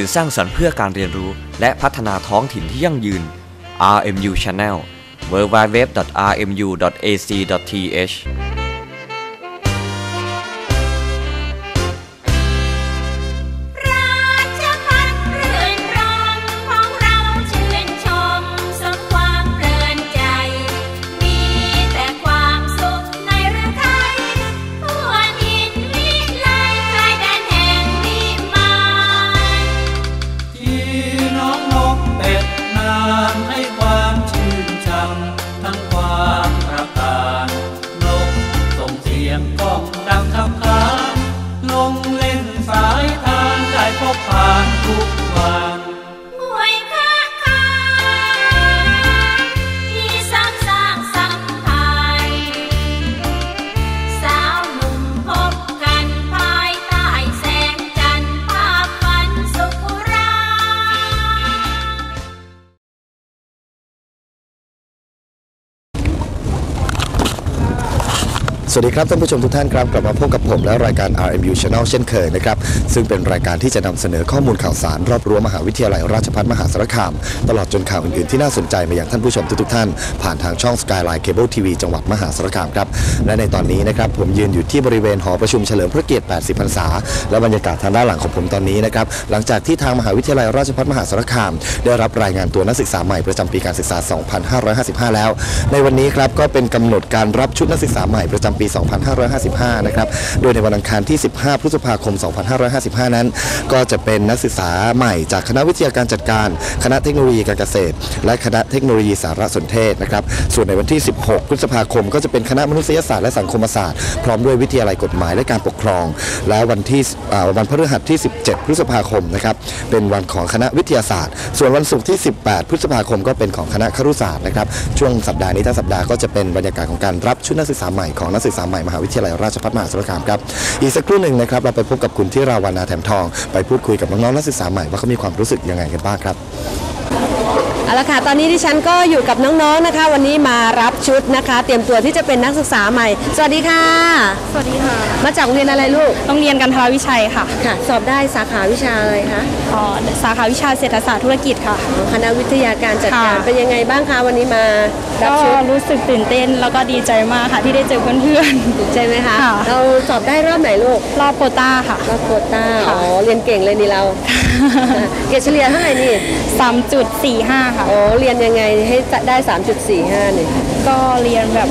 สื่อสร้างสรรค์เพื่อการเรียนรู้ และพัฒนาท้องถิ่นที่ยั่งยืน RMU Channel www.rmu.ac.th วัสดีครับท่านผู้ชมทุกท่านครับกลับมาพบกับผมและรายการ RMU Channel เช่นเคยนะครับซึ่งเป็นรายการที่จะนำเสนอข้อมูลข่าวสาร รอบรั้วมหาวิทยาลัยราชภัฏมหาสารคาม ตลอดจนข่าวอื่นๆที่น่าสนใจมาอย่างท่านผู้ชมทุกๆท่าน ผ่านทางช่อง Skyline Cable TV จังหวัดมหาสารคามครับและในตอนนี้นะครับผมยืนอยู่ที่บริเวณหอประชุมเฉลิมพระเกียรติ 80 พรรษา และบรรยากาศทางด้านหลังของผมตอนนี้นะครับหลังจากที่ทางมหาวิทยาลัยราชภัฏมหาสารคาม ได้รับรายงานตัวนักศึกษาใหม่ประจำปีการศึกษา 2555 แล้ว ในวันนี้ครับก็เป็นกำหนดการรับชุดนักศึกษาใหม่ประจำปี2555 นะครับ โดยในวันอังคารที่ 15 พฤษภาคม 2555 นั้น ก็จะเป็นนักศึกษาใหม่จากคณะวิทยาการจัดการ คณะเทคโนโลยีการเกษตร และคณะเทคโนโลยีสารสนเทศนะครับ ส่วนในวันที่ 16 พฤษภาคม ก็จะเป็นคณะมนุษยศาสตร์และสังคมศาสตร์ พร้อมด้วยวิทยาลัยกฎหมายและการปกครอง และวันที่วันพฤหัสที่ 17 พฤษภาคมนะครับ เป็นวันของคณะวิทยาศาสตร์ ส่วนวันศุกร์ที่ 18 พฤษภาคมก็เป็นของคณะครุศาสตร์นะครับ ช่วงสัปดาห์นี้ทั้งสัปดาห์ก็จะเป็นบรรยากาศของการรับชุดนักศึกษาใหม่ของนักศึกษาใหม่มหาวิทยาลัยราชภัฏมหาสารคามครับอีกสักครู่หนึ่งนะครับเราไปพบกับคุณที่ราวรรณาแถมทอง ไปพูดคุยกับน้องๆนักศึกษาใหม่ว่าเขามีความรู้สึกยังไงกันบ้างครับ เอาละค่ะตอนนี้ดิฉันก็อยู่กับน้องๆนะคะ วันนี้มารับชุดนะคะ เตรียมตัวที่จะเป็นนักศึกษาใหม่ สวัสดีค่ะ สวัสดีค่ะ มาจากโรงเรียนอะไรลูกโรงเรียนกันทรวิชัยค่ะค่ะ สอบได้สาขาวิชาอะไรคะอ๋อสาขาวิชาเศรษฐศาสตร์ธุรกิจค่ะ คณะวิทยาการจัดการค่ะ เป็นยังไงบ้างคะวันนี้มารับก็ชุดรู้สึกตื่นเต้นแล้วก็ดีใจมากค่ะที่ได้เจอเพื่อน ใช่ไหมคะค่ะ เราสอบได้รอบไหนลูกๆรอบโควต้าค่ะ รอบโควต้าค่ะอ๋อเรียนเก่งเลยนี่เรา เกรดเฉลี่ยเท่าไหร่นี่ 3.45ค่ะอ๋อเรียนยังไงให้ได้ 3.45เนี่ย ก็เรียนแบบ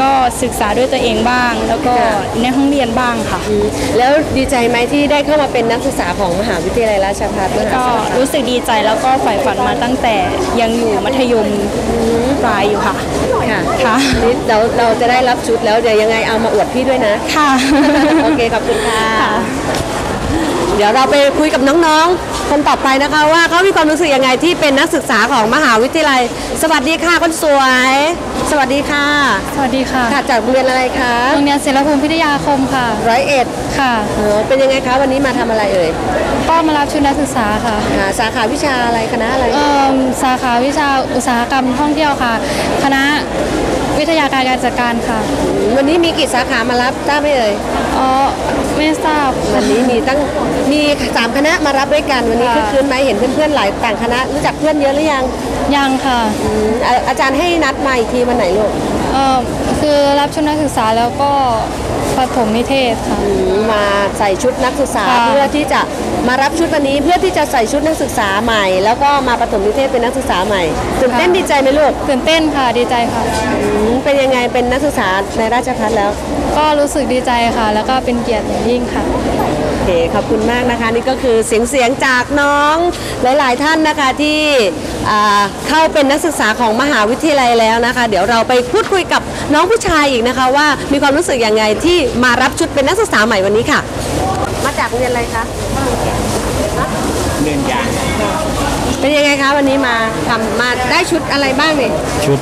ก็ศึกษาด้วยตัวเองบ้าง แล้วก็ค่ะ ในห้องเรียนบ้างค่ะอืมแล้วดีใจไหมที่ได้เข้ามาเป็นนักศึกษาของมหาวิทยาลัยราชภัฏมหาก็สารคามรู้สึกดีใจแล้วก็ใฝ่ฝันมาตั้งแต่ยังอยู่มัธยมปลายอยู่ค่ะ ค่ะค่ะ นี่เราเราจะได้รับชุดแล้วเดี๋ยวยังไงเอามาอวดพี่ด้วยนะ ค่ะ โอเคขอบคุณค่ะค่ะ เดี๋ยวเราไปคุยกับน้องๆ คนต่อไปนะคะ ว่าเขามีความรู้สึกยังไงที่เป็นนักศึกษาของมหาวิทยาลัย สวัสดีค่ะคนสวย สวัสดีค่ะ สวัสดีค่ะค่ะจากโรงเรียนอะไรคะโรงเรียนศิลภูมิพิทยาคมค่ะร้อยเอ็ดค่ะโอ้เป็นยังไงคะวันนี้มาทำอะไรเอ่ยก็มารับชุดนักศึกษาค่ะค่ะสาขาวิชาอะไรคณะอะไรเอิ่มสาขาวิชาอุตสาหกรรมท่องเที่ยวค่ะ คณะวิทยาการการจัดการค่ะ วันนี้มีกี่สาขามารับทราบไหมเอ่ย อ๋อ ไม่ทราบวันนี้มีตั้งมีสามคณะมารับด้วยกันวันนี้ค่ะคือคืนไหมเห็นเพื่อนๆหลายต่างคณะรู้จักเพื่อนเยอะหรือยังยังค่ะอืมอ่าอาจารย์ให้นัดมาอีกทีวันไหนลูกเอ่อคือรับชุดนักศึกษาแล้วก็ปฐมนิเทศค่ะ อืมมาใส่ชุดนักศึกษาค่ะ เพื่อที่จะ มารับชุดวันนี้เพื่อที่จะใส่ชุดนักศึกษาใหม่ แล้วก็มาประถมนิเทศเป็นนักศึกษาใหม่ตื่นเต้นดีใจไหมลูกตื่นเต้นค่ะดีใจค่ะอืมเป็นยังไงเป็นนักศึกษาในราชภัฏแล้ว ก็รู้สึกดีใจค่ะ แล้วก็เป็นเกียรติอย่างยิ่งค่ะโอเคขอบคุณมากนะคะนี่ก็คือเสียงเสียงจากน้องหลาย ๆ ท่านนะคะที่อ่าเข้าเป็นนักศึกษาของมหาวิทยาลัยแล้วนะคะ เดี๋ยวเราไปพูดคุยกับน้องผู้ชายอีกนะคะว่ามีความรู้สึกยังไงที่มารับชุดเป็นนักศึกษาใหม่วันนี้ค่ะ มาจากโรงเรียนอะไรคะ เนื่องยางเป็นยังไงคะวันนี้มาทำมาได้ชุดอะไรบ้างเนี่ยชุด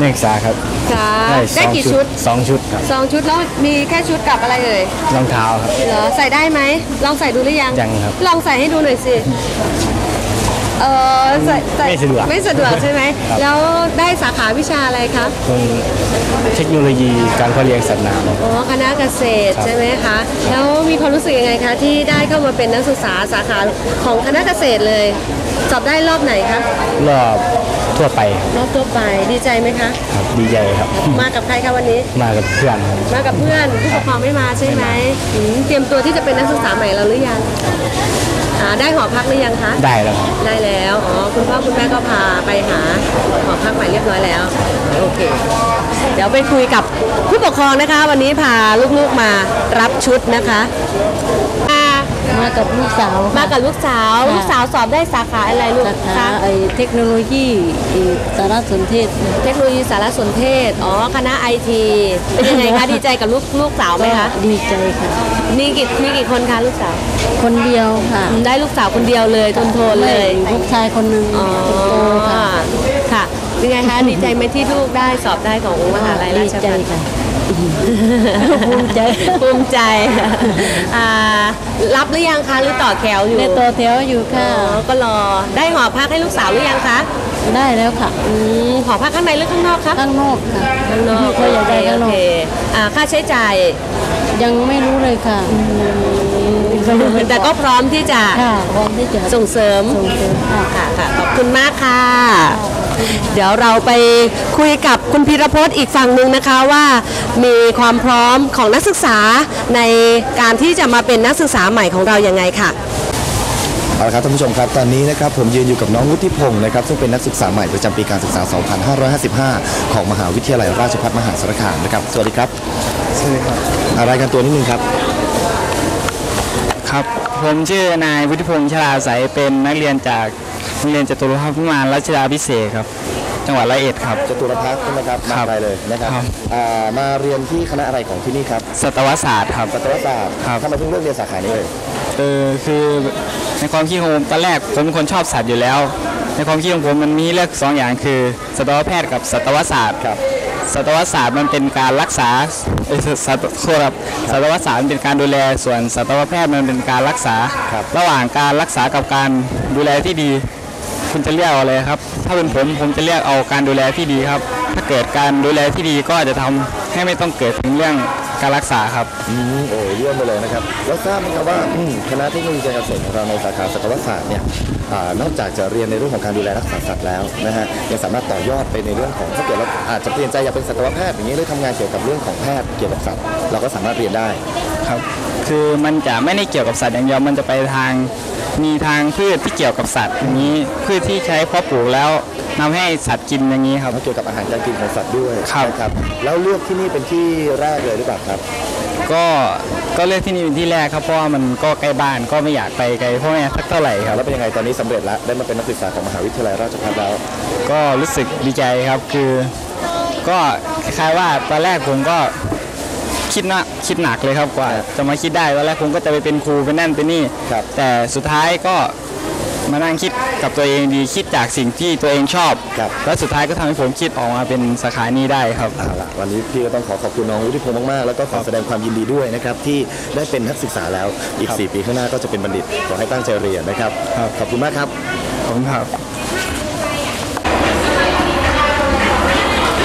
นักศึกษาครับค่ะได้สได้องกี่ชุชุดดสองชุดครับสองชุดแล้วมีแค่ชุดกับอะไรเอ่ยรองเท้าครับเหรอใส่ได้ไหมลองใส่ดูหรือยังยังครับ ลองใส่ให้ดูหน่อยสิ เออใส่ใส่ไม่สะดวกไม่สะดวกใช่ไหม ครับ แล้วได้สาขาวิชาอะไรคะเป็นเทคโนโลยีการเพาะเลี้ยงสัตว์น้ำ อ๋อ คณะเกษตรครับใช่ไหมคะ แล้วมีความรู้สึกยังไงคะ ที่ได้เข้ามาเป็นนักศึกษาสาขาของคณะเกษตรเลย สอบได้รอบไหนคะ รอบ ทั่วไปรอบทั่วไปดีใจไหมคะ ครับดีใจครับมากับใครคะวันนี้ มากับเพื่อนครับมากับเพื่อนผู้ปกครองไม่มาใช่ไหมอืมเตรียมตัวที่จะเป็นนักศึกษาใหม่แล้วหรือยังอ่าได้หอพักหรือยังคะได้แล้วครับได้แล้วอ๋อคุณพ่อคุณแม่ก็พาไปหาหอพักใหม่เรียบร้อยแล้วโอเค เดี๋ยวไปคุยกับผู้ปกครองนะคะ วันนี้พาลูกๆมารับชุดนะคะ มามากับลูกสาวมากับลูกสาวค่ะลูกสาวสอบได้สาขาอะไรลูกสาขาคะไอ้เทคโนโลยีไอ้สารสนเทศ เทคโนโลยีสารสนเทศอ๋อคณะไอทีเป็นยังไงคะดีใจกับลูกลูกสาวไหมคะดีใจค่ะมีกี่มีกี่คนคะลูกสาว คนเดียวค่ะ ได้ลูกสาวคนเดียวเลยทนทนๆเลยลูกชายคนหนึ่งอ๋อคนโตค่ะค่ะเป็นไงคะดีใจไหมที่ลูกได้สอบได้ของมหาลัยราดีชใจภัฏค่ะ ภูมิใจภูมิใจอ่ารับหรือยังคะหรือต่อแถวอยู่ในตัวแถวอยู่อ๋ค่ะอก็รอได้หอพักให้ลูกสาวหรือยังคะได้แล้วค่ะอืมหอพักข้างในหรือข้างนอกคะข้างนอกค่ะข้างนอกเขาอยากได้ข้างนโออกเคอ่าค่าใช้จ่ายยังไม่รู้เลยค่ะแต่ก็พร้อมที่จะค่ะพร้อมที่จะส่งเสริมส่งเสริมค่ะ ค่ะค่ะขอบคุณมากค่ะ เดี๋ยวเราไปคุยกับคุณพีรพจน์อีกฝั่งหนึ่งนะคะว่ามีความพร้อมของนักศึกษาในการที่จะมาเป็นนักศึกษาใหม่ของเรายังไงค่ะเอาละครับท่านผู้ชมครับตอนนี้นะครับผมยืนอยู่กับน้องวุฒิพงศ์นะครับซึ่งเป็นนักศึกษาใหม่ประจำปีการศึกษา 2555 ของมหาวิทยาลัยราชภัฏมหาสารคามนะครับสวัสดีครับสวัสดีครับรายการตัวนิดนึงครับ ครับ ผมชื่อนายวุฒิพงษ์ชลาใสยเป็นนักเรียนจาก โรงเรียนจตุรพัฒน์พิมานรัชดาพิเศษกครับ จังหวัดร้อยเอ็ดครับ จตุรพัฒน์ใช่ไหมครับมาครับไกลเลยนะครับครับ อ่ามาเรียนที่คณะอะไรของที่นี่ครับสัตวศาสตร์ครับ สัตวศาสตร์ครับ ทำไมเพิ่งเลือกเรียนสาขานี้เลยเออคือในความคิดของผมตอนแรกผมเป็นคนชอบสัตว์อยู่แล้ว ในความคิดของผมมันมีเลือกสองอย่างคือสัตวแพทย์กับสัตวศาสตร์ ครับ สัตวศาสตร์มันเป็นการรักษาเอ้ยสัตว์โทษครับสัตวศาสตร์มันเป็นการดูแลส่วนสัตวแพทย์มันเป็นการรักษา ครับ ระหว่างการรักษากับการดูแลที่ดี คุณจะเลือกเอาอะไรครับ ถ้าเป็นผมผมจะเลือกเอาการดูแลที่ดีครับ ถ้าเกิดการดูแลที่ดีก็จะทำให้ไม่ต้องเกิดถึงเรื่องการรักษาครับอืมโอ้เยี่ยมไปเลยนะครับ แล้วทราบไหมครับว่าอืมคณะเทคโนโลยีการเกษตรของเราในสาขาสัตวศาสตร์เนี่ยอานอกจากจะเรียนในเรื่องของการดูแลรักษาสัตว์แล้วนะฮะยังสามารถต่อยอดไปในเรื่องของถ้าเกิดเราอาจจะเปลี่ยนใจอยากเป็นสัตวแพทย์อย่างนี้หรือทำงานเกี่ยวกับเรื่องของแพทย์เกี่ยวกับสัตว์ เราก็สามารถเรียนได้ครับ คือมันจะไม่ได้เกี่ยวกับสัตว์อย่างเดียวมันจะไปทาง มีทางพืชที่เกี่ยวกับสัตว์อย่างนี้พืชที่ใช้เพาะปลูกแล้วนำให้สัตว์กินอย่างนี้ครับ เกี่ยวกับอาหารการกินของสัตว์ด้วยครับ นะครับแล้วเลือกที่นี่เป็นที่แรกเลยหรือเปล่าครับ ก็ก็เลือกที่นี่เป็นที่แรกครับเพราะว่ามันก็ใกล้บ้านก็ไม่อยากไปไกลพ่อแม่สักเท่าไหร่ครับ แล้วเป็นยังไงตอนนี้สำเร็จแล้วได้มาเป็นนักศึกษาของมหาวิทยาลัยราชภัฏแล้ว ก็รู้สึกดีใจครับคือ ก็คล้ายๆว่าตอนแรกผมก็ คิดนะคิดหนักเลยครับกว่า จะมาคิดได้ตอนแรกผมก็จะไปเป็นครูเป็นนั่นเป็นนี่ครับแต่สุดท้ายก็มานั่งคิดกับตัวเองดีคิดจากสิ่งที่ตัวเองชอบครับแล้วสุดท้ายก็ทำให้ผมคิดออกมาเป็นสาขานี้ได้ครับเอาล่ะวันนี้พี่ก็ต้องขอขอบคุณน้องวุฒิพงศ์มากๆ แล้วก็ขอแสดงความยินดีด้วยนะครับที่ได้เป็นนักศึกษาแล้วอีกครับ4ปีข้างหน้าก็จะเป็นบัณฑิตขอให้ตั้งใจเรียนนะครับครับขอบคุณมากครับขอบคุณครับ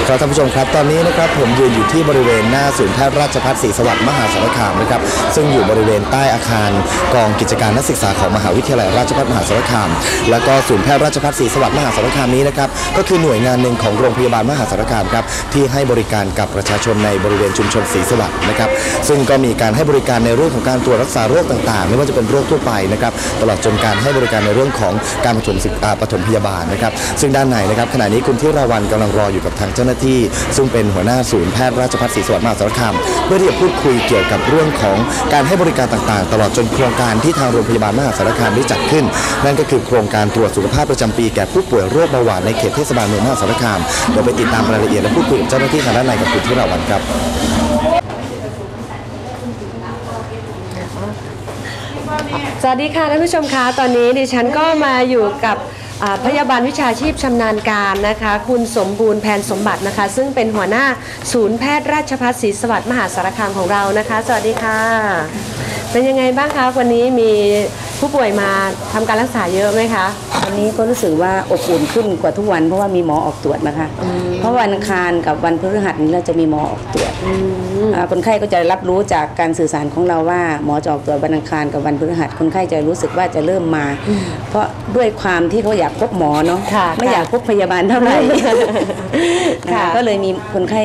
ครับท่านผู้ชมครับตอนนี้นะครับผมยืนอยู่ที่บริเวณหน้าศูนย์แพทย์ราชภัฏศรีสวัสดิ์มหาสารคามนะครับซึ่งอยู่บริเวณใต้อาคารกองกิจการนักศึกษาของมหาวิทยาลัยราชภัฏมหาสารคาม แล้วก็ศูนย์แพทย์ราชภัฏศรีสวัสดิ์มหาสารคามนี้นะครับก็คือหน่วยงานหนึ่งของโรงพยาบาลมหาสารคามครับที่ให้บริการกับประชาชนในบริเวณชุมชนศรีสวัสดิ์นะครับซึ่งก็มีการให้บริการในเรื่องของการตรวจรักษาโรคต่างๆ ไม่ว่าจะเป็นโรคทั่วไปนะครับตลอดจนการให้บริการในเรื่องของการปฐมศึกอ่าปฐมพยาบาลนะครับซึ่งด้านในนะครับขณะนี้คุณที่ราวันกำลังรออยู่กับทางเจ้าหน้าที่ ซึ่งเป็นหัวหน้าศูนย์แพทย์ราชภัฏศรีสวัสดิ์มหาสารคามเพื่อที่จะพูดคุยเกี่ยวกับเรื่องของการให้บริการต่างๆ ตลอดจนโครงการที่ทางโรงพยาบาลมหาสารคามได้จัดขึ้น นั่นก็คือโครงการตรวจสุขภาพประจำปีแก่ผู้ป่วยโรคเบาหวานในเขตเทศบาลเมืองมหาสารคามเดี๋ยวไปติดตามรายละเอียดและพูดคุยกับเจ้าหน้าที่ทางด้านในกับคุณที่ราวันครับสวัสดีค่ะท่านผู้ชมคะตอนนี้ดิฉันก็มาอยู่กับ พยาบาลวิชาชีพชำนาญการนะคะ คุณสมบูรณ์แพนสมบัตินะคะ ซึ่งเป็นหัวหน้าศูนย์แพทย์ราชภัฏศรีสวัสดิ์มหาสารคามของเรานะคะ สวัสดีค่ะ เป็นยังไงบ้างคะวันนี้มีผู้ป่วยมาทำการรักษาเยอะไหมคะ วันนี้ก็รู้สึกว่าอบอุ่นขึ้นกว่าทุกวันเพราะว่ามีหมอออกตรวจนะคะ เพราะวันอังคารกับวันพฤหัสนี้เราจะมีหมอออกตรวจอ่าคนไข้ก็จะรับรู้จากการสื่อสารของเราว่าหมอจะออกตรวจวันอังคารกับวันพฤหัสคนไข้จะรู้สึกว่าจะเริ่มมา เพราะด้วยความที่เขาอยากพบหมอเนาะค่ะไม่ค่ะอยากพบพยาบาลเท่าไหร่ค่ะก็เลยมีคนไข้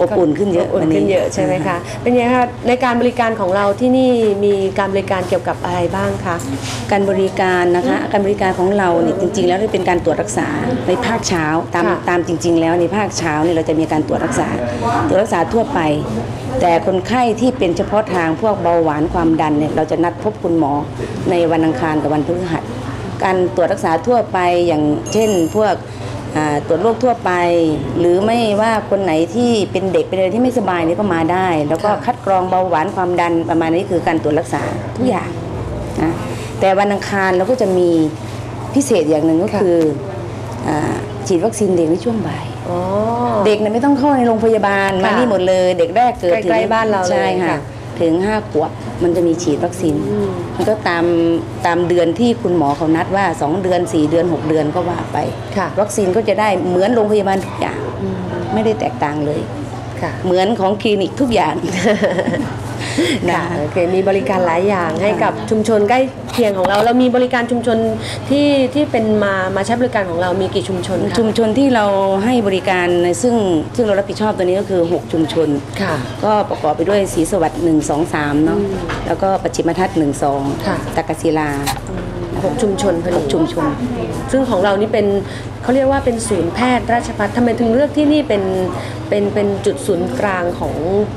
อบอุ่นขึ้นเยอะอุ่นวัขึ้นเยอะใช่ไหมคะเป็นยังไงคะในการบริการของเราที่นี่มีการบริการเกี่ยวกับอะไรบ้างคะการบริการนะคะการบริการของเราเนี่ยจริง ๆ แล้วเป็นการตรวจรักษาในภาคเช้าตามค่ะตามจริง ๆ แล้วในภาคเช้าเนี่ยเราจะมีการตรวจรักษาตรวจรักษาทั่วไป แต่คนไข้ที่เป็นเฉพาะทางพวกเบาหวานความดันเนี่ยเราจะนัดพบคุณหมอในวันอังคารกับวันพฤหัสการตรวจรักษาทั่วไปอย่างเช่นพวกอ่า ตรวจโรคทั่วไป หรือไม่ว่าคนไหนที่เป็นเด็กเป็นอะไรที่ไม่สบายนี่ก็มาได้ แล้วก็คัดกรองเบาหวานความดันประมาณนี้คือการตรวจรักษาทุกอย่างนะแต่วันอังคารเราก็จะมีพิเศษอย่างหนึ่งก็คืออาฉีดวัคซีนเด็กในช่วงบ่ายอ๋อเด็กเนี่ยไม่ต้องเข้าในโรงพยาบาลมาค่ะนี่หมดเลย เด็กแรกเกิดถึงใกล้ๆบ้านเราเลยใช่ค่ะค่ะถึงห้าขวบ มันจะมีฉีดวัคซีน มันก็ตามตามเดือนที่คุณหมอเขานัดว่า 2 เดือน 4 เดือน 6 เดือนก็ว่าไปค่ะวัคซีนก็จะได้เหมือนโรงพยาบาลทุกอย่าง ไม่ได้แตกต่างเลยค่ะเหมือนของคลินิกทุกอย่าง ค่ะโอเคมีบริการหลายอย่างให้กับชุมชนใกล้เคียงของเรา เรามีบริการชุมชนที่ที่เป็นมามาใช้บริการของเรามีกี่ชุมชนคะชุมชนที่เราให้บริการในซึ่งซึ่งเรารับผิดชอบตัวนี้ก็คือ 6 ชุมชนค่ะ ก็ประกอบไปด้วยศรีสวัสดิ์หนึ่งสองสามเนาะแล้วก็ปัจฉิมทัศน์หนึ่งสองค่ะตากศิลาหกชุมชนพอหดีกชุมชน ซึ่งของเรานี่เป็นเขาเรียกว่าเป็นศูนย์แพทย์ราชภัฏทำไมถึงเลือกที่นี่เป็นเป็นเป็นจุดศูนย์กลางของ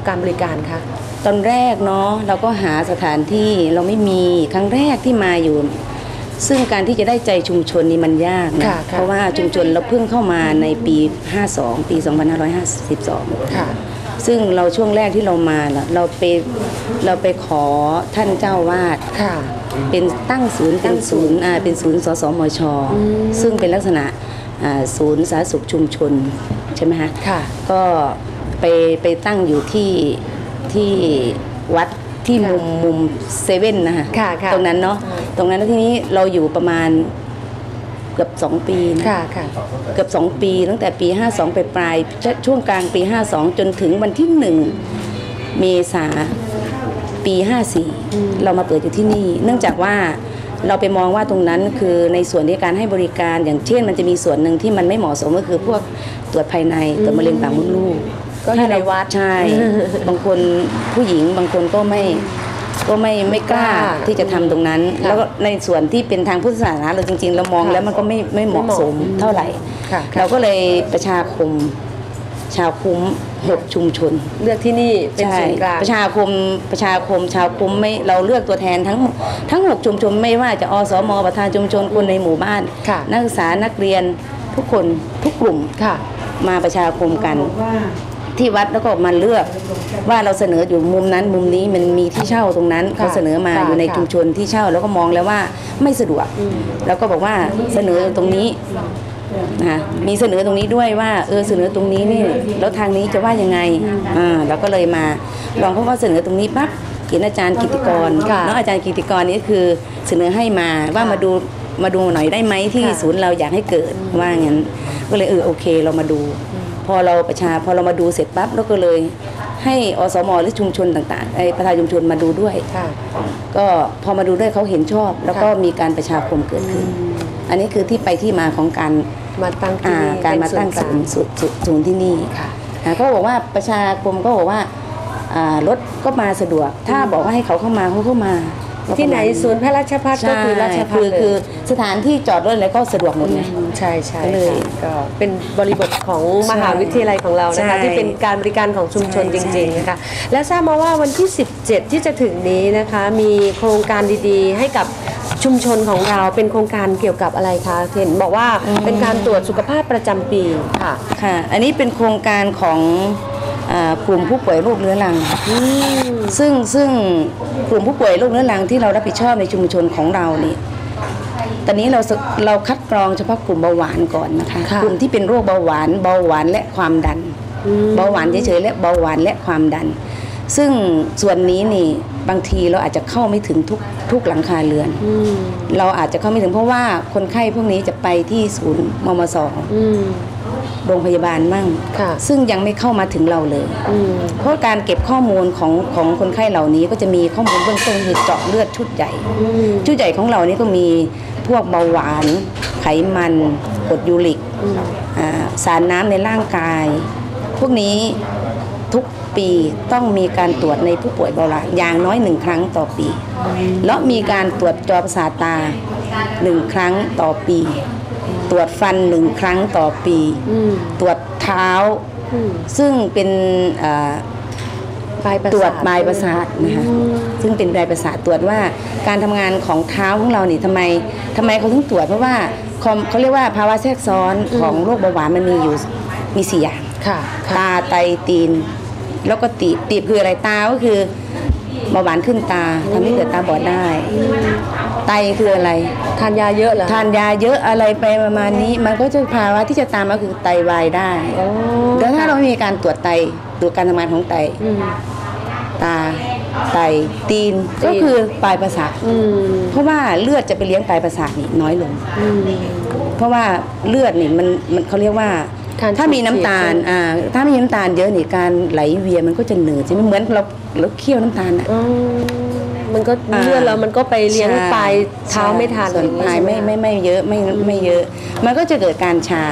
การบริการคะ ตอนแรกเนาะเราก็หาสถานที่เราไม่มีครั้งแรกที่มาอยู่ ซึ่งการที่จะได้ใจชุมชนนี่มันยากนะ ค่ะค่ะ เพราะว่าชุมชนเราเพิ่งเข้ามาในปี 52 ปี 2552 ค่ะ ซึ่งเราช่วงแรกที่เรามาน่ะเราไปเราไปขอท่านเจ้าวาด ค่ะ เป็นตั้งศูนย์เป็นศูนย์อ่าเป็นศูนย์สสมช ซึ่งเป็นลักษณะอ่าศูนย์สาธารณสุขชุมชนใช่ไหมคะค่ะ ก็ไปไปตั้งอยู่ที่ ที่วัดที่ค่ะมุมมุมเซเว่นนะคะค่ะค่ะตรงนั้นเนาะตรงนั้นแล้วทีนี้เราอยู่ประมาณเกือบสองปีนะค่ะค่ะ เกือบ2ปี ตั้งแต่ปี 52 ไปปลายๆช่วงกลางปี 52 จนถึงวันที่1เมษาปี 54 เรามาเปิดอยู่ที่นี่ เนื่องจากว่าเราไปมองว่าตรงนั้นคือในส่วนที่การให้บริการอย่างเช่น มันจะมีส่วนหนึ่งที่มันไม่เหมาะสมก็คือพวกตรวจภายในตรวจมะเร็งปากมดลูก ก็อยู่ในวัดใช่ บางคนผู้หญิงบางคนก็ไม่ก็ไม่ไม่กล้าไม่กล้าที่จะทำตรงนั้นค่ะแล้วก็ในส่วนที่เป็นทางพุทธศาสนาเราจริง ๆ เรามองค่ะแล้วมันก็ไม่ไม่เหมาะสมเท่าไหร่ค่ะค่ะเราก็เลยประชาคมชาวคุ้มหกชุมชน เลือกที่นี่เป็นใช่ศูนย์กลางประชาคมประชาคมชาวคุ้มไม่เราเลือกตัวแทนทั้งทั้งหกชุมชนไม่ว่าจะอสมประธานชุมชนคนในหมู่บ้านค่ะนักศึกษานักเรียนทุกคนทุกกลุ่มค่ะมาประชาคมกัน ที่วัดแล้วก็มาเลือกว่าเราเสนออยู่มุมนั้นมุมนี้มันมีที่เช่าตรงนั้นค่ะเขาเสนอมาค่ะอยู่ในค่ะชุมชนที่เช่าแล้วก็มองแล้วว่าไม่สะดวก แล้วก็บอกว่าเสนอตรงนี้นะคะมีเสนอตรงนี้ด้วยว่าเออเสนอตรงนี้นี่แล้วทางนี้จะว่ายังไงอ่าเราก็เลยมาลองเขาก็เสนอตรงนี้ปั๊บเขียนอาจารย์กิติกรค่ะเนาะอาจารย์กิติกรนี่คือเสนอให้มาว่ามาดูมาดูหน่อยได้ไหมที่ค่ะศูนย์เราอยากให้เกิดว่างั้นก็เลยเออโอเคเรามาดู พอเราประชาพอเรามาดูเสร็จปั๊บเราก็เลยให้อสมหรือชุมชนต่างๆไอ้ประธานชุมชนมาดูด้วย ค่ะ ก็พอมาดูด้วยเขาเห็นชอบ แล้วก็ค่ะมีการประชาคมเกิดขึ้น อันนี้คือที่ไปที่มาของการมาตั้งที่อ่านี่การมาเป็นตั้งศูศูนนย์ย์กลางศูนย์ศูนย์ที่นี่ค่ะ อ่าเขาบอกว่าประชาคมก็บอกว่าอ่ารถก็มาสะดวก ถ้าบอกว่าให้เขาเข้ามาเขาเข้ามาก็ ที่ไหนประมาณศูนย์แพทย์ราชภัฏก็ใช่คือราชภัฏคือเลยคือสถานที่จอดรถอะไรก็สะดวกหมดไง ใช่ใช่ก็เลยค่ะก็เป็นบริบทของมหาวิทยาลัยของเรานะคะ ใช่ที่เป็นการบริการของชุมชนใช่จริงๆนะคะและทราบมาว่าวันที่ 17 ที่จะถึงนี้นะคะ มีโครงการดีๆ ให้กับชุมชนของเราเป็นโครงการเกี่ยวกับอะไรคะเห็นบอกว่าเป็นการตรวจสุขภาพประจำปีค่ะ ค่ะ อันนี้เป็นโครงการของอา กลุ่มผู้ป่วยโรคเรื้อรัง ซึ่งซึ่งกลุ่มผู้ป่วยโรคเรื้อรังที่เรารับผิดชอบในชุมชนของเรานี่ตอนนี้เราสเราคัดกรองเฉพาะกลุ่มเบาหวานก่อนนะคะค่ะกลุ่มที่เป็นโรคเบาหวาน เบาหวานและความดัน เบาหวานเฉยๆและเบาหวานและความดัน ซึ่งส่วนนี้นี่บางทีเราอาจจะเข้าไม่ถึงทุกทุกหลังคาเรือนอืมเราอาจจะเข้าไม่ถึงเพราะว่าคนไข้พวกนี้จะไปที่ศูนย์มมสอืมโรงพยาบาลมั่งค่ะซึ่งยังไม่เข้ามาถึงเราเลยอืมเพราะการเก็บข้อมูลของของคนไข้เหล่านี้ก็จะมีข้อมูลเบื้องต้นคือเจาะเลือดชุดใหญ่อืมชุดใหญ่ของเรานี่ก็มีพวกเบาหวาน ไขมันกรดยูริกอ่าสารน้ำในร่างกาย พวกนี้ทุกปีต้องมีการตรวจในผู้ป่วยเบาหวานอย่างน้อยหนึ่งครั้งต่อปี แล้วมีการตรวจจอประสาทตาหนึ่งครั้งต่อปี ตรวจฟันหนึ่งครั้งต่อปีอืมตรวจเท้าอืมซึ่งเป็นอ่าปลายประสาทตรวจปลายประสาทนะคะซึ่งเป็นปลายประสาทตรวจว่าการทำงานของเท้าของเรานี่ทำไมทำไมเขาถึงตรวจเพราะว่าความเขาเรียกว่าภาวะแทรกซ้อนของโรคเบาหวานมันมีอยู่มีสี่อย่างค่ะค่ะตาไตตีน แล้วก็ตีบตีบคืออะไรตาก็คือ เบาหวานขึ้นตาทำให้เกิดตาบอดได้ ไตคืออะไร ทานยาเยอะเหรอทานยาเยอะอะไรไปประมาณนี้ มันก็จะภาวะที่จะตามมาคือไตวายได้โอ้แล้วถ้าเราไม่มีการตรวจไตตรวจการทำงานของไตอืมตาไตตีนก็คือปลายประสาทอืมเพราะว่าเลือดจะไปเลี้ยงปลายประสาทนี่น้อยลงอืมเพราะว่าเลือดนี่มันมันเขาเรียกว่าการ ถ้ามีน้ำตาลสูบฉีดอ่าถ้ามีน้ำตาลเยอะนี่การไหลเวียนมันก็จะเหนืดใช่ไหมเหมือนเราเราเคี่ยวน้ำตาลน่ะอ๋อมันก็อ่าเลือดแล้วมันก็ไปเลี้ยงใช่ปลายเท้าไม่ทันส่วนอย่างปนี้ลายใช่หไม่ไม่ไม่เยอะไม่ไม่เยอะ มันก็จะเกิดการชา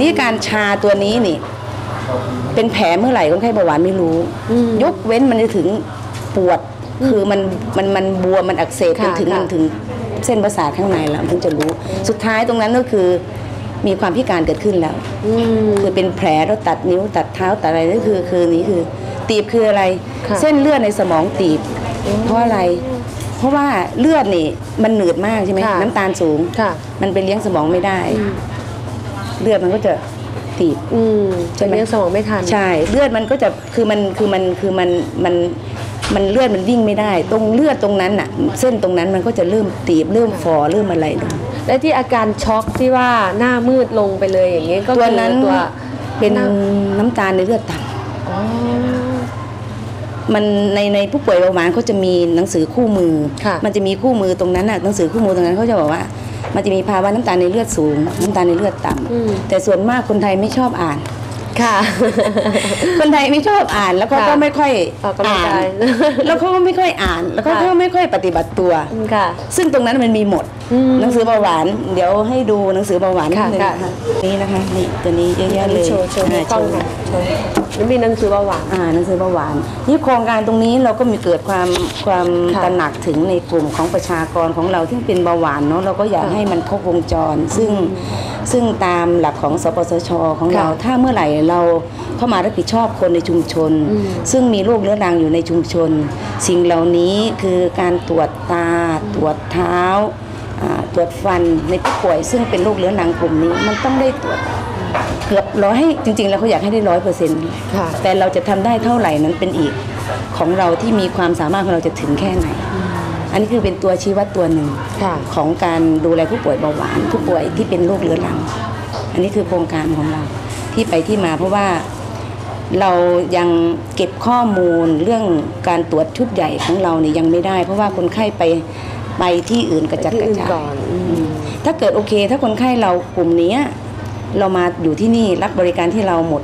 นี่การชาตัวนี้นี่ เป็นแผลเมื่อไหร่คนไข้เบาหวานไม่รู้อืมยกเว้นมันจะถึงปวดคือมันมันมันบวมมันอักเสบจค่ะนถึงค่ะมันถึงเส้นประสาทข้างในแล้วมันถึงจะรู้ สุดท้ายตรงนั้นก็คือ มีความพิการเกิดขึ้นแล้วอืมคือเป็นแผลแล้วตัดนิ้วตัดเท้าตัดอะไรนั่นคือคือนี้คือ ตีบคืออะไรค่ะเส้นเลือดในสมองตีบ เพราะอะไร เพราะว่าเลือดนี่มันหนืดมากใช่ไหมค่ะน้ำตาลสูงค่ะมันไปเลี้ยงสมองไม่ได้ เลือดมันก็จะตีบอืมใช่จะไหมเลี้ยงสมองไม่ทันใช่เลือดมันก็จะคือมันคือมันคือมันมันมันเลือดมันวิ่งไม่ได้ ตรงเลือดตรงนั้นอะ เส้นตรงนั้นมันก็จะเริ่มตีบเริ่มฟอเริ่มอะไรลง และที่อาการช็อกที่ว่าหน้ามืดลงไปเลยอย่างนี้ก็ตัวคือนั้นตัวเป็นหาน้ำตาลในเลือดต่อ๋อำมันในในผู้ป่วยเบาหวานเขาจะมีหนังสือคู่มือค่ะมันจะมีคู่มือตรงนั้นน่ะหนังสือคู่มือตรงนั้นเขาจะบอกว่า มันจะมีภาวะน้ำตาลในเลือดสูง น้ำตาลในเลือดต่ำแต่ส่วนมากคนไทยไม่ชอบอ่าน ค่ะ คนไทยไม่ชอบอ่านแล้วเขาก็ค่ะไม่ค่อยออกกำลังอ่านกาย แล้วเขาก็ไม่ค่อยอ่าน แล้วเขาค่ะก็ไม่ค่อยปฏิบัติตัว ค่ะ ซึ่งตรงนั้นมันมีหมด อืมหนังสือเบาหวาน เดี๋ยวให้ดูหนังสือเบาหวานนิดค่ะนึงค่ะ นะคะนี่นะคะนี่ตัวนี้เยอะแยะเลยโชว์โชว์ให้อ่ากล้องโชว์ค่ะโชว์แล้วมีหนังสือเบาหวาน อ่าหนังสือเบาหวานนี่โครงการตรงนี้เราก็มีเกิดความความค่ะตระหนักถึงในกลุ่มของประชากรของเราที่เป็นเบาหวานเนาะเราก็อยากค่ะให้มันครบวงจร ซึ่ง ซึ่งตามหลักของสปสชของเราค่ะถ้าเมื่อไหร่เราเข้ามารับผิดชอบคนในชุมชนอืมซึ่งมีโรคเรื้อรังอยู่ในชุมชน สิ่งเหล่านี้คือการตรวจตาตรวจเท้าอ่าตรวจฟันในผู้ป่วย ซึ่งเป็นโรคเรื้อรังกลุ่มนี้มันต้องได้ตรวจเกือบร้อยให้จริง ๆ แล้วเขาอยากให้ได้ร้อยเปอร์เซ็นต์ค่ะแต่เราจะทำได้เท่าไหร่นั้นเป็นอีกของเราที่มีความสามารถของเราจะถึงแค่ไหน อันนี้คือเป็นตัวชี้วัดตัวหนึ่งค่ะของการดูแลผู้ป่วยเบาหวาน ผู้ป่วยที่เป็นโรคเรื้อรัง อันนี้คือโครงการของเราที่ไปที่มาเพราะว่าเรายังเก็บข้อมูลเรื่องการตรวจชุดใหญ่ของเราเนี่ยยังไม่ได้ เพราะว่าคนไข้ไปไปที่อื่นกระจัดที่กระอื่นจายก่อนอืมถ้าเกิดโอเค ถ้าคนไข้เรากลุ่มเนี้ยเรามาอยู่ที่นี่รับบริการที่เราหมด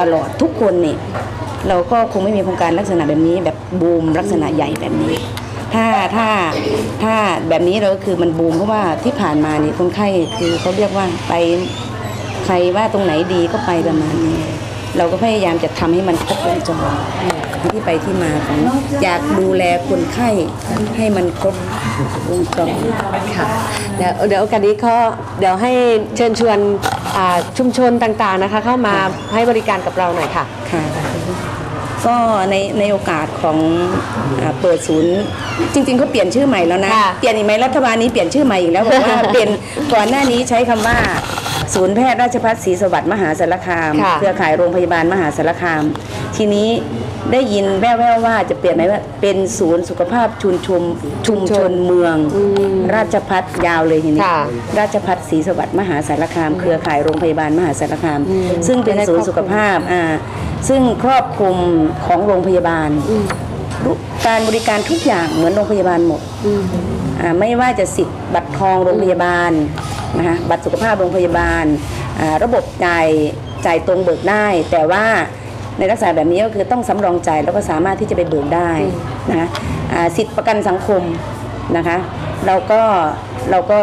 ตลอดทุกคนเนี่ยเราก็คงไม่มีโครงการลักษณะแบบนี้แบบบูมลักษณะใหญ่แบบนี้ ถ้าถ้าถ้าแบบนี้เราก็คือมันบูมเพราะว่าที่ผ่านมานี่คนไข้คือเขาเรียกว่าไปใครว่าตรงไหนดีก็ไปประมาณนี้ เราก็พยายามจะทำให้มันครบวงจรที่ไปที่มาของอยากดูแลคนไข้ให้มันครบวงจรค่ะเดี๋ยวเดี๋ยวโอกาสนี้ก็เดี๋ยวให้เชิญชวนชุมชนต่างๆนะคะ เข้ามาให้บริการกับเราหน่อยค่ะค่ะ ก็ในในโอกาสของอาเปิดศูนย์ จริงๆเขาเปลี่ยนชื่อใหม่แล้วนะ ค่ะเปลี่ยนอีกไหมรัฐบาลนี้เปลี่ยนชื่อใหม่อีกแล้วบอกว่า เป็นก่อนหน้านี้ใช้คำว่า ศูนย์แพทย์ราชภัฏศรีสวัสดิ์มหาสารคาม ค่ะ เครือข่ายโรงพยาบาลมหาสารคาม ทีนี้ ได้ยินแว่วๆว่าจะเปลี่ยนไหมว่าเป็นศูนย์สุขภาพชุมชนชุมชนเมือง ราชพัฒยาวเลยทีนี้ค่ะราชพัฒศรีสวัสดิ์มหาสารคาม เครือข่ายโรงพยาบาลมหาสารคามซึ่งเป็นศูนย์สุขภาพอ่าซึ่งครอบคลุมของโรงพยาบาลการบริการทุกอย่างเหมือนโรงพยาบาลหมดอ่าไม่ว่าจะสิทธิ์บัตรทองโรงพยาบาลนะคะบัตรสุขภาพโรงพยาบาลอ่าระบบจ่ายจ่ายตรงเบิกได้ แต่ว่า ในลักษณะแบบนี้ก็คือต้องสำรองจ่ายแล้วก็สามารถที่จะไปเบิกได้นะคะอ่าสิทธิประกันสังคมนะคะเราก็เราก็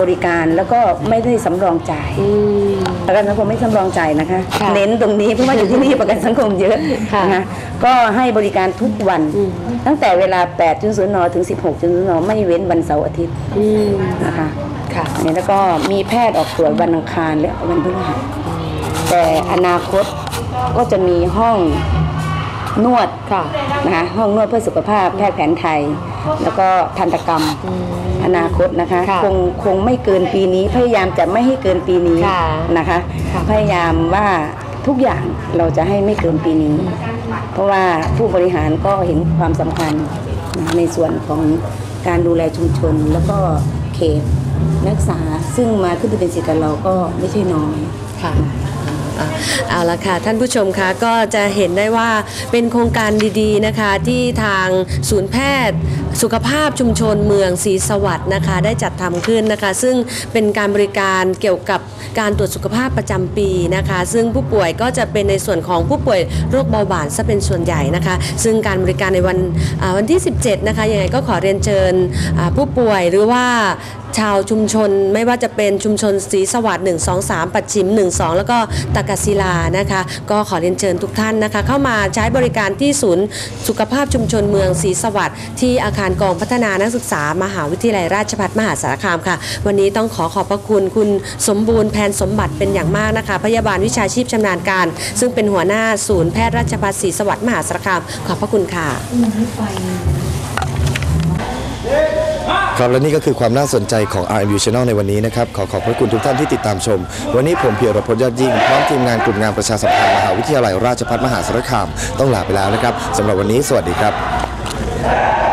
บริการแล้วก็ไม่ได้สำรองจ่ายประกันสังคมไม่สำรองจ่ายนะคะค่ะเน้นตรงนี้เพราะว่าอยู่ที่นี่ประกันสังคมเยอะค่ะนะคะก็ให้บริการทุกวัน ตั้งแต่เวลา8จนนถึง 16จนนไม่เว้นวันเสาร์อาทิตย์นะคะค่ะเนี่ยแล้วก็มีแพทย์ออกตรวจวันอังคารและวันพฤหัสแต่อนาคต ก็จะมีห้องนวดค่ะ นะคะห้องนวดเพื่อสุขภาพแพทย์แผนไทย แล้วก็ทันตกรรมอนาคตนะคะค่ะคงคงไม่เกินปีนี้พยายามจะไม่ให้เกินปีนี้ค่ะนะคะค่ะพยายามว่าทุกอย่างเราจะให้ไม่เกินปีนี้ เพราะว่าผู้บริหารก็เห็นความสำคัญนะในส่วนของการดูแลชุมชน แล้วก็เขตนักศึกษาซึ่งมาขึ้นทะเบียนสิทธิ์กับเราก็ไม่ใช่น้อยค่ะ อะเอาละค่ะท่านผู้ชมคะก็จะเห็นได้ว่าเป็นโครงการดีๆนะคะ ที่ทางศูนย์แพทย์ สุขภาพชุมชนเมืองศรีสวัสดิ์นะคะ ได้จัดทำขึ้นนะคะ ซึ่งเป็นการบริการเกี่ยวกับการตรวจสุขภาพประจำปีนะคะ ซึ่งผู้ป่วยก็จะเป็นในส่วนของผู้ป่วยโรคเบาหวานซะเป็นส่วนใหญ่นะคะ ซึ่งการบริการในวันอ่าวันที่ 17 นะคะยังไงก็ขอเรียนเชิญอ่าผู้ป่วยหรือว่า ชาวชุมชนไม่ว่าจะเป็นชุมชนศรีสวัสดิ์1 2 3 ปัดชิม 1 2 แล้วก็ตากศิลานะคะ ก็ขอเรียนเชิญทุกท่านนะคะ เข้ามาใช้บริการที่ศูนย์สุขภาพชุมชนเมืองศรีสวัสดิ์ที่อาคารกองพัฒนานักศึกษามหาวิทยาลัยราชภัฏมหาสารคามค่ะ วันนี้ต้องขอขอบพระคุณคุณสมบูรณ์แพนสมบัติเป็นอย่างมากนะคะ พยาบาลวิชาชีพชำนาญการ ซึ่งเป็นหัวหน้าศูนย์แพทย์ราชภัฏศรีสวัสดิ์มหาสารคามขอบพระคุณค่ะ ครับและนี่ก็คือความน่าสนใจของ RMU Channel ในวันนี้นะครับ ขอขอบพระคุณทุกท่านที่ติดตามชม วันนี้ผมเพียรพจน์ยอดยิ่ง พร้อมทีมงานกลุ่มงานประชาสัมพันธ์มหาวิทยาลัยราชภัฏมหาสารคาม ต้องลาไปแล้วนะครับสำหรับวันนี้สวัสดีครับ